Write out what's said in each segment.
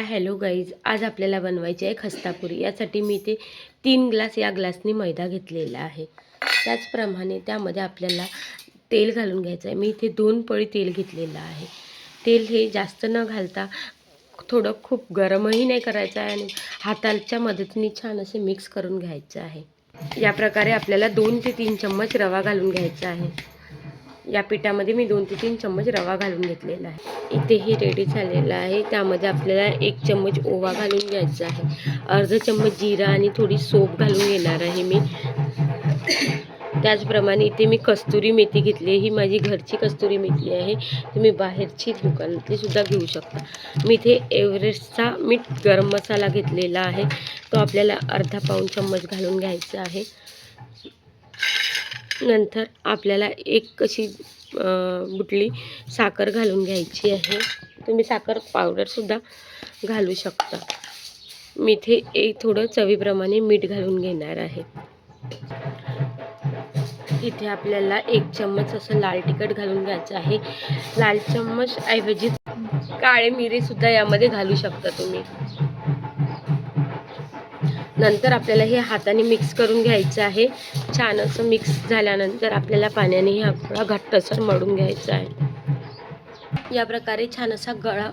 Hi hello guys. आज आपल्याला बनवायची आहे खस्तापुरी. यासाठी मी ते तीन ग्लास या ग्लासनी मैदा घेतलेला आहे. त्याचप्रमाणे त्यामध्ये आपल्याला तेल घालून घ्यायचं आहे. मी इथे दोन पळी तेल घेतलेलं आहे. तेल हे जास्त न घालता थोडं खूप गरमही नाही करायचं आहे आणि हाताच्या मदतीने छान असे मिक्स करून घ्यायचं आहे. या प्रकारे आपल्याला दोन ते तीन चम्मच रवा घालून घ्यायचा आहे. या पिठामध्ये मी दोन ते तीन चम्मच रवा घालून घेतलेला आहे. इथे हे रेडी झालेलं आहे. त्यामध्ये आपल्याला एक चम्मच ओवा घालून घ्यायचा आहे. अर्धा चम्मच जिरा आणि थोडी सोप घालून घेणार आहे मी. त्याचप्रमाणे इथे मी कस्तुरी मेथी घेतली आहे. ही माझी घरची कस्तुरी मेथी आहे. तुम्ही बाहेरची दुकानातली सुद्धा घेऊ शकता. मी इथे एव्हरेस्टचा मीठ गरम मसाला घेतलेला आहे. तो आपल्याला अर्धा पाऊण चम्मच घालून घ्यायचा आहे. नंतर आपल्याला एक अशी बुटली साखर घालून घ्यायची आहे. तुम्ही साखर पावडरसुद्धा घालू शकता. मी इथे एक थोडं चवीप्रमाणे मीठ घालून घेणार आहे. इथे आपल्याला एक चम्मच असं लाल तिखट घालून घ्यायचं आहे. लाल चम्मच ऐवजी काळे मिरीसुद्धा यामध्ये घालू शकता तुम्ही. नंतर आपल्याला हे हाताने मिक्स करून घ्यायचं आहे. छान असं मिक्स झाल्यानंतर आपल्याला पाण्याने हा घट्टसर मळून घ्यायचा आहे. या प्रकारे छान असा गळा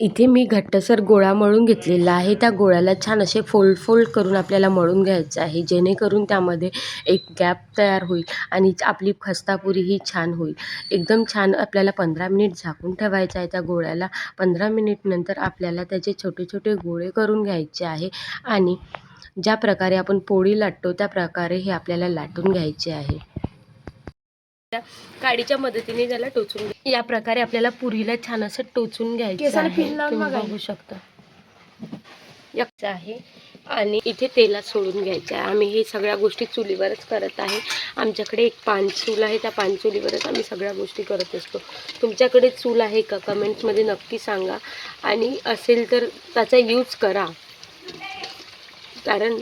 इथे मी घट्टसर गोळा मळून घेतलेला आहे. त्या गोळ्याला छान असे फोल्ड फोल्ड करून आपल्याला मळून घ्यायचं आहे. जेणेकरून त्यामध्ये एक गॅप तयार होईल आणि आपली खस्तापुरी ही छान होईल. एकदम छान आपल्याला पंधरा मिनिट झाकून ठेवायचं आहे त्या गोळ्याला. पंधरा मिनिटनंतर आपल्याला त्याचे छोटे छोटे गोळे करून घ्यायचे आहे आणि ज्या प्रकारे आपण पोळी लाटतो त्या प्रकारे हे आपल्याला लाटून घ्यायचे आहे. काडीच्या मदतीने त्याला टोचून घ्या- या प्रकारे आपल्याला पुरीला छान असं टोचून घ्यायचं आहे. बघा. शकता. याचं आणि इथे तेलात सोडून घ्यायचं आहे. आम्ही हे सगळ्या गोष्टी चुलीवरच करत आहे. आमच्याकडे एक पान चूल आहे. त्या पान चुलीवरच आम्ही सगळ्या गोष्टी करत असतो. तुमच्याकडे चूल आहे का? कमेंट्समध्ये नक्की सांगा. आणि असेल तर त्याचा यूज करा. कारण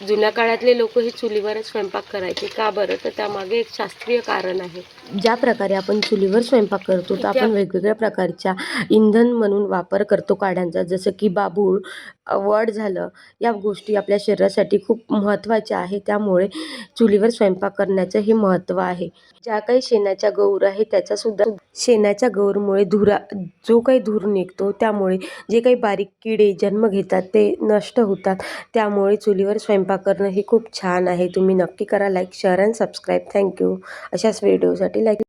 जुन्या काळातले लोक हे चुलीवरच स्वयंपाक करायचे. का बरं? तर त्यामागे एक शास्त्रीय कारण आहे. ज्या प्रकारे आपण चुलीवर स्वयंपाक करतो तर आपण वेगवेगळ्या प्रकारच्या इंधन म्हणून वापर करतो काड्यांचा. जसं की बाबूळ वड झालं या गोष्टी आपल्या शरीरासाठी खूप महत्त्वाच्या आहे त्यामुळे चुलीवर स्वयंपाक करण्याचं हे महत्त्व आहे. ज्या काही शेणाच्या गौर आहे त्याचासुद्धा शेणाच्या गौरमुळे धुरा जो काही धूर निघतो त्यामुळे जे काही बारीक किडे जन्म घेतात ते नष्ट होतात. त्यामुळे चुलीवर स्वयंपाक करणं हे खूप छान आहे. तुम्ही नक्की करा like share and subscribe thank you अशाच व्हिडिओसाठी लाईक